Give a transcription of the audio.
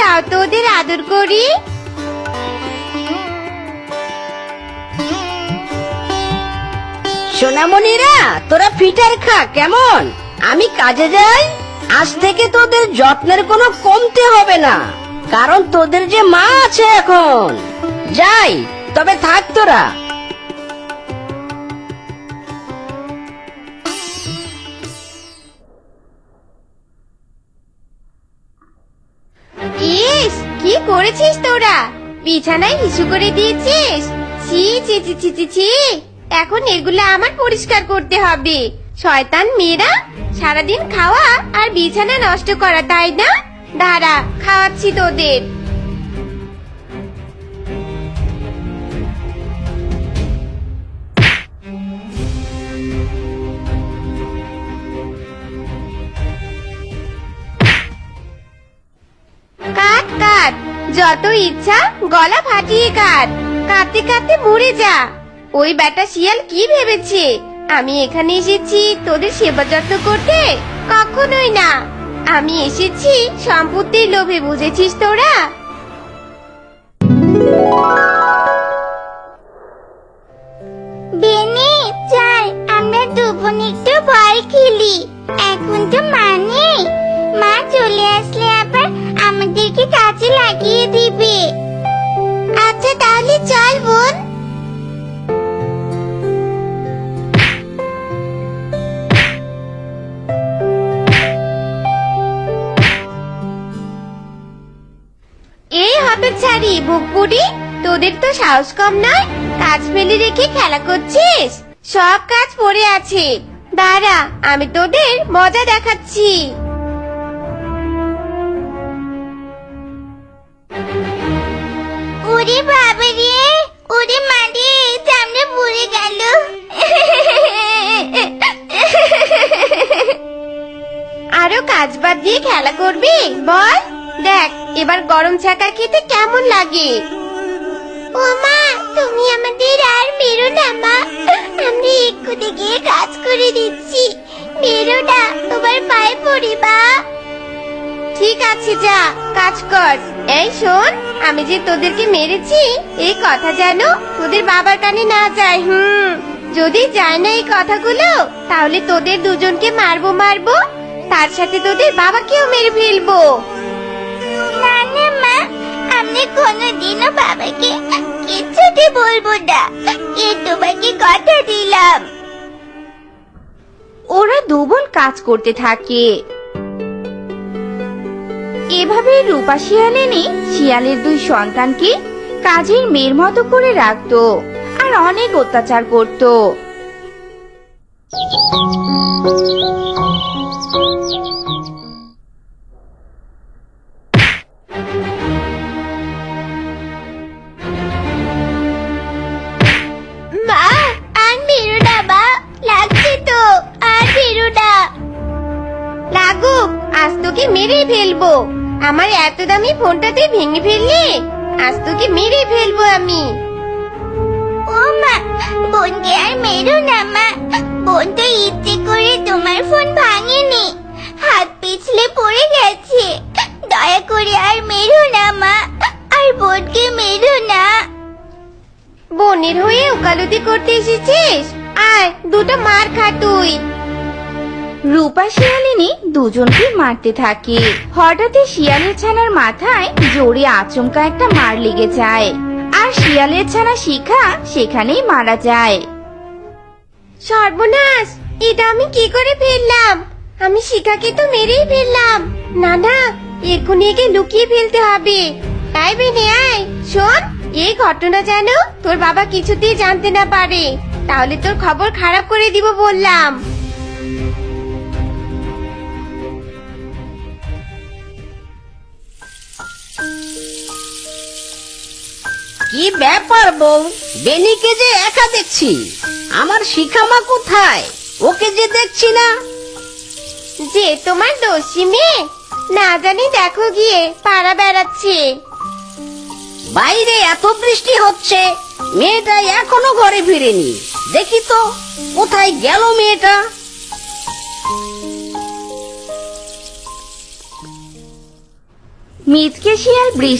দাও তো ওদের আদর করি। সোনামণিরা, তোরা ফিটার খা, কেমন? আমি কাজে যাই, আজ থেকে তোদের যত্নের কোনো কমতে হবে না, কারণ তোদের যে মা আছে এখন। যাই, তবে থাক তোরা। ইস, কি করেছিস তোরা? বিছানায় হিসু করে দিয়েছিস? ছি ছি ছি ছি ছি ছি। এখন এগুলো আমার পরিষ্কার করতে হবে। শয়তান মেয়েরা, সারাদিন খাওয়া আর বিছানা নষ্ট করা, তাই না? দাঁড়া, খাওয়াচ্ছি তোদের। যত ইচ্ছা, গলা ফাটিয়ে কাট। কাঁদতে কাঁদতে মরে যা। ওই বেটা শিয়াল কি ভেবেছে? আমি এখানে এসেছি তোদের সেবা যত্ন করতে? কখনোই না। আমি এসেছি সম্পত্তির লোভে, বুঝেছিস তোরা? বেনি, চল, আমরা দুপুন একটু বল খেলি। এখন তো মা আমাদেরকে কাজে লাগিয়ে দিবে। আচ্ছা তাহলে চল বোন। এই হতচ্ছাড়ি বুকপুরি তোদের তো সাহস কম নয়। কাজ ফেলে রেখে খেলা করছিস? সব কাজ পড়ে আছে। দাঁড়া, আমি তোদের মজা দেখাচ্ছি। গেল। আরও কাজ বাদ দিয়ে খেলা করবি? বল। দেখ, এবার গরম ছাকা খেতে কেমন লাগে? ও মা, তুমি আমাদের আর মেরো না, মা। আমরা এক্ষুনি গিয়ে কাজ করে দিচ্ছি। মেরো না, তোমার পায়ে পড়ি, মা। ঠিক আছে, যা, কাজ কর। এই শোন আমি যে তোদেরকে মেরেছি এই কথা যেন তোদের বাবার কানে না যায় হুম। যদি যায় না এই কথাগুলো তাহলে তোদের দুজনকে মারবো মারবো। তার সাথে তোদের বাবাকেও মেরে ফেলব। না না মা আমি কোনোদিনও বাবাকে কিচ্ছুটি বলব না। এ তোমাকে কথা দিলাম। ওরা দুবল কাজ করতে থাকে। এভাবে রূপা শিয়ালিনী শিয়ালের দুই সন্তানকে কাজের মেয়ের মতো করে রাখতো আর অনেক অত্যাচার করত। না আজ তোকে মেরে ফেলব। আমার এত দামি ফোনটা তুই ভেঙে ফেললি? আজ তোকে মেরে ফেলব আমি। ও মা বোনকে আর মেরো না মা। বোন তো ইচ্ছে করে তোমার ফোন ভাঙেনি। হাত পিছলে পড়ে গেছে। দয়া করে আর মেরো না মা আর বোনকে মেরো না। বোনের হয়ে ওকালতি করতে এসেছিস? আয় দুটো মার খা তুই। রূপা শিয়ালিনী দুজনকে মারতে থাকে। হঠাৎই শিয়ালের ছানার মাথায় জোরে আচমকা একটা মার লেগে যায়। আর শিয়ালের ছানা শিখা সেখানেই মারা যায়। সর্বনাশ! এটা আমি কি করে ফেললাম? আমি শিখাকে তো মেরেই ফেললাম। না না, এক্ষুনি একে লুকিয়ে ফেলতে হবে। তাই বেনে আয়। শোন এই ঘটনা যেন তোর বাবা কিছুতেই জানতে না পারে। তাহলে তোর খবর খারাপ করে দিব বললাম। কি ব্যাপার বউ? বেনিকে যে একা দেখছি। আমার শিখামা কোথায়? ওকে যে দেখছি না। যে তোমার দোষী মেয়ে। না জানি দেখো গিয়ে পাড়া বেড়াচ্ছে। বাইরে এত বৃষ্টি হচ্ছে। মেয়েটা এখনও ঘরে ফিরেনি। দেখি তো কোথায় গেল মেয়েটা? মিচকে শিয়াল বৃষ্টি